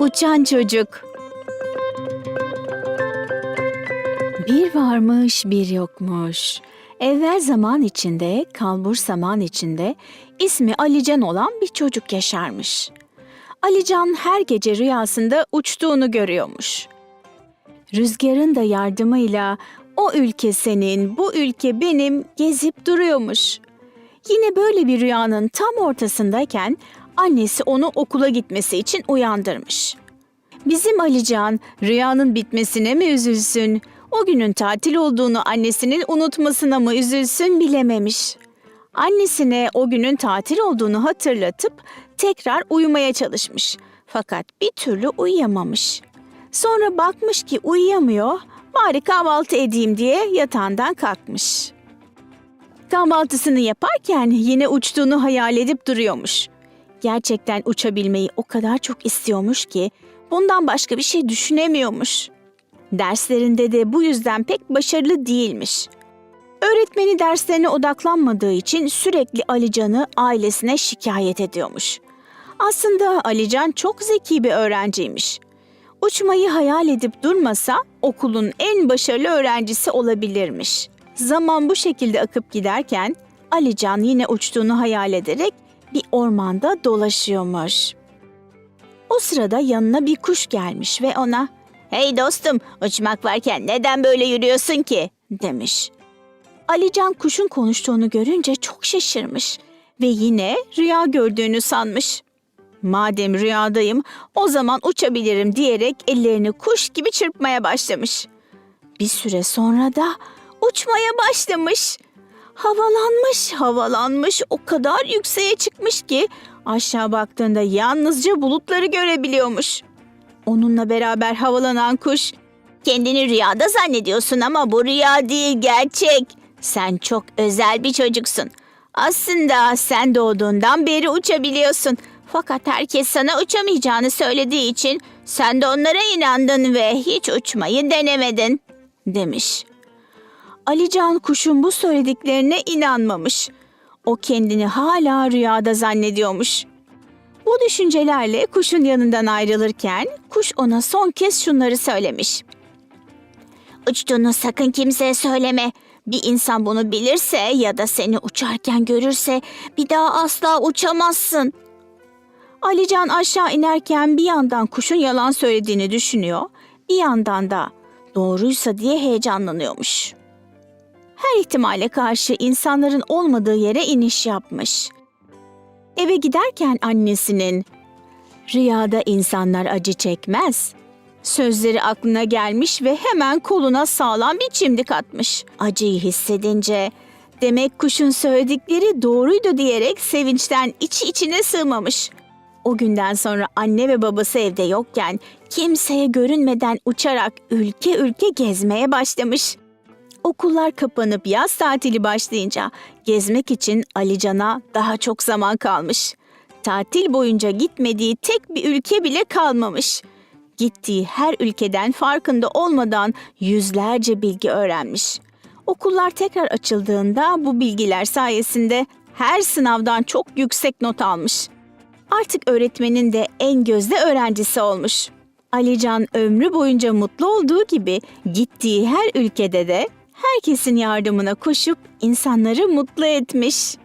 Uçan çocuk. Bir varmış bir yokmuş. Evvel zaman içinde, kalbur zaman içinde ismi Alican olan bir çocuk yaşarmış. Alican her gece rüyasında uçtuğunu görüyormuş. Rüzgarın da yardımıyla o ülke senin, bu ülke benim gezip duruyormuş. Yine böyle bir rüyanın tam ortasındayken annesi onu okula gitmesi için uyandırmış. Bizim Alican rüyanın bitmesine mi üzülsün, o günün tatil olduğunu annesinin unutmasına mı üzülsün bilememiş. Annesine o günün tatil olduğunu hatırlatıp tekrar uyumaya çalışmış. Fakat bir türlü uyuyamamış. Sonra bakmış ki uyuyamıyor, bari kahvaltı edeyim diye yatağından kalkmış. Kahvaltısını yaparken yine uçtuğunu hayal edip duruyormuş. Gerçekten uçabilmeyi o kadar çok istiyormuş ki bundan başka bir şey düşünemiyormuş. Derslerinde de bu yüzden pek başarılı değilmiş. Öğretmeni derslerine odaklanmadığı için sürekli Alican'ı ailesine şikayet ediyormuş. Aslında Alican çok zeki bir öğrenciymiş. Uçmayı hayal edip durmasa okulun en başarılı öğrencisi olabilirmiş. Zaman bu şekilde akıp giderken Alican yine uçtuğunu hayal ederek bir ormanda dolaşıyormuş. O sırada yanına bir kuş gelmiş ve ona "Hey dostum, uçmak varken neden böyle yürüyorsun ki?" demiş. Alican kuşun konuştuğunu görünce çok şaşırmış ve yine rüya gördüğünü sanmış. Madem rüyadayım, o zaman uçabilirim diyerek ellerini kuş gibi çırpmaya başlamış. Bir süre sonra da uçmaya başlamış. Havalanmış, havalanmış, o kadar yükseğe çıkmış ki aşağı baktığında yalnızca bulutları görebiliyormuş. Onunla beraber havalanan kuş, "Kendini rüyada zannediyorsun ama bu rüya değil, gerçek. Sen çok özel bir çocuksun. Aslında sen doğduğundan beri uçabiliyorsun. Fakat herkes sana uçamayacağını söylediği için sen de onlara inandın ve hiç uçmayı denemedin." demiş. Alican kuşun bu söylediklerine inanmamış. O kendini hala rüyada zannediyormuş. Bu düşüncelerle kuşun yanından ayrılırken kuş ona son kez şunları söylemiş. Uçtuğunu sakın kimseye söyleme. Bir insan bunu bilirse ya da seni uçarken görürse bir daha asla uçamazsın. Alican aşağı inerken bir yandan kuşun yalan söylediğini düşünüyor, bir yandan da doğruysa diye heyecanlanıyormuş. Her ihtimale karşı insanların olmadığı yere iniş yapmış. Eve giderken annesinin "Rüyada insanlar acı çekmez." Sözleri aklına gelmiş ve hemen koluna sağlam bir çimdik atmış. Acıyı hissedince demek kuşun söyledikleri doğruydu diyerek sevinçten içi içine sığmamış. O günden sonra anne ve babası evde yokken kimseye görünmeden uçarak ülke ülke gezmeye başlamış. Okullar kapanıp yaz tatili başlayınca gezmek için Alican'a daha çok zaman kalmış. Tatil boyunca gitmediği tek bir ülke bile kalmamış. Gittiği her ülkeden farkında olmadan yüzlerce bilgi öğrenmiş. Okullar tekrar açıldığında bu bilgiler sayesinde her sınavdan çok yüksek not almış. Artık öğretmenin de en gözde öğrencisi olmuş. Alican ömrü boyunca mutlu olduğu gibi gittiği her ülkede de herkesin yardımına koşup insanları mutlu etmiş.